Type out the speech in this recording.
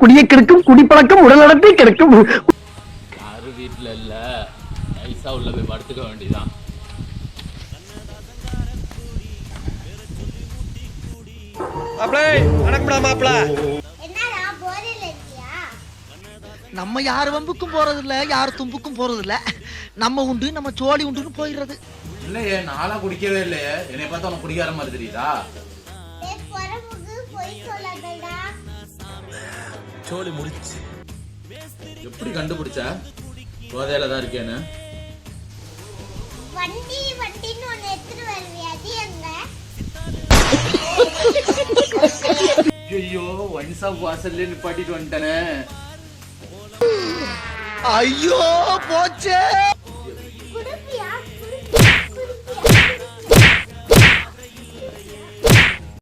குடியை கெடுக்கும் குடிப்பழக்கம் உடல்நலத்தை கெடுக்கும். யாரும் வீட்டுல இல்ல? நைஸா உள்ள போய் படுத்துக்க வேண்டியதான் நம்ம யார் வம்புக்கும் போறது இல்ல யார் தும்புக்கும் போறது இல்ல நம்ம உண்டு நம்ம சோழி உண்டுன்னு போயிடுறது. இல்லையே நாளா குடிக்கவே இல்லையே. என்னை பார்த்தா உனக்கு குடிக்கார மாதிரி தெரியுதா? சோழி முடிச்சு எப்படி கண்டுபிடிச்ச? போதையில தான் இருக்கேன்னு. வண்டி வண்டின்னு ஒண்ணு எடுத்துட்டு வருவியா? அது எங்க ஐயோ ஒன் ஷாப் வாசல்ல நிப்பாட்டிட்டு வந்துட்டேனே. ஐயோ போச்சே!